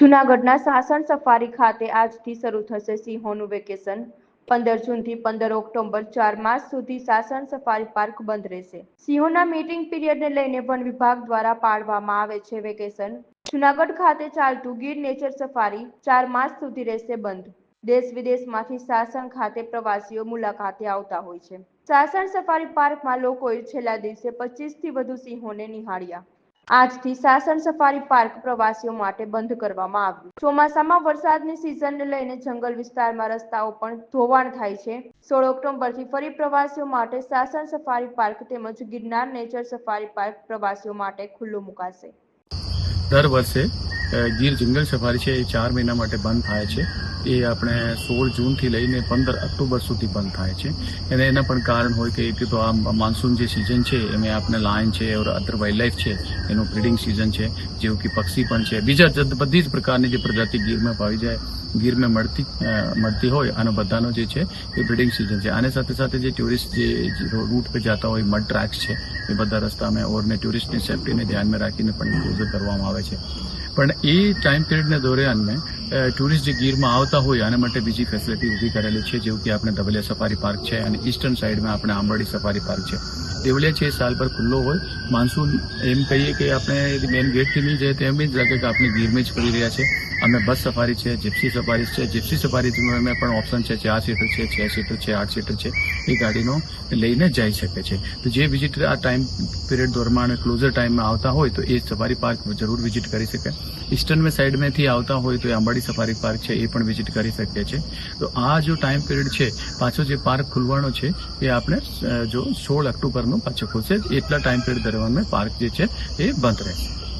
જૂનાગઢના સાસણ સફારી ખાતે આજથી શરૂ થશે સિંહોનું વેકેશન. પંદર જૂનથી પંદર ઓક્ટોબર ચાર માસ સુધી સાસણ સફારી પાર્ક બંધ રહેશે. સિંહોના મીટિંગ પીરિયડને લઈને વન વિભાગ દ્વારા પાડવામાં આવે છે વેકેશન. જૂનાગઢ ખાતે ચાલતું ગીર નેચર સફારી ચાર માસ સુધી રહેશે બંધ. દેશ વિદેશમાંથી સાસણ ખાતે પ્રવાસીઓ મુલાકાતે આવતા હોય છે. સાસણ સફારી પાર્કમાં લોકોએ છેલ્લા દિવસે પચીસથી વધુ સિંહોને નિહાળ્યા. આજથી સાસણ સફારી પાર્ક પ્રવાસીઓ માટે બંધ કરવામાં આવ્યું. ચોમાસામાં વરસાદની સિઝનને લઈને જંગલ વિસ્તારમાં રસ્તાઓ પણ ધોવાણ થાય છે. સોળ ઓક્ટોબરથી ફરી પ્રવાસીઓ માટે સાસણ સફારી પાર્ક તેમજ ગિરનાર નેચર સફારી પાર્ક પ્રવાસીઓ માટે ખુલ્લું મુકાશે. દર વર્ષે ગીર જંગલ સફારી છે, એ ચાર મહિના માટે બંધ થાય છે. એ આપણે સોળ જૂનથી લઈને પંદર ઓક્ટોબર સુધી બંધ થાય છે. અને એના પણ કારણ હોય કે તો આ માન્સૂન જે સિઝન છે, એમાં આપણે લાયન છે ઓર અધર વાઇલ્ડ છે, એનું બ્રિડિંગ સિઝન છે, જેવું કે પક્ષી પણ છે. બીજા બધી જ પ્રકારની જે પ્રજાતિ ગીરમાં પાવી જાય ગીરમાં મળતી મળતી હોય, આનો બધાનો જે છે, એ બ્રિડિંગ સિઝન છે. આની સાથે સાથે જે ટુરિસ્ટ જે રૂટ પર જતા હોય મડ ટ્રેક્સ છે, એ બધા રસ્તામાં ઓરને ટુરિસ્ટની સેફટીને ધ્યાનમાં રાખીને પણ ક્લોઝર કરવામાં આવે છે. પણ એ ટાઈમ પિરિયડને દરમિયાન ટુરિસ્ટ જે ગીરમાં આવતા હોય આના માટે બીજી ફેસિલિટી ઊભી કરેલી છે, જેવું કે આપણે ધવલિયા સફારી પાર્ક છે અને ઈસ્ટર્ન સાઈડમાં આપણે આંબરડી સફારી પાર્ક છે. દેવલિયા છે સાલ પર ખુલ્લો હોય. માનસૂન એમ કહીએ કે આપણે મેન ગેટથી નહીં જાય તો એમ જ લાગે કે આપણે ગીરમાં જ કરી રહ્યા છે. અમે બસ સફારી છે જીપ્સી સફારી છે. જીપ્સી સફારીમાં પણ ઓપ્શન છે ચાર સીટર છે છ સીટર છે આઠ સીટર છે, એ ગાડીનો લઈને જઈ શકે છે. તો જે વિઝિટર આ ટાઈમ પીરિયડ દરમિયાન ક્લોઝર ટાઈમમાં આવતા હોય તો એ સફારી પાર્ક જરૂર વિઝિટ કરી શકે. ઈસ્ટર્ન સાઈડમાંથી આવતા હોય તો એ અંબાડી સફારી પાર્ક છે, એ પણ વિઝિટ કરી શકીએ છીએ. તો આ જો ટાઈમ પીરિયડ છે, પાછો જે પાર્ક ખુલવાનો છે, એ આપણે જો સોળ ઓક્ટોબરનો પાછો ખુલશે. એટલા ટાઈમ પિરિયડ દરમિયાન પાર્ક જે છે, એ બંધ રહેશે.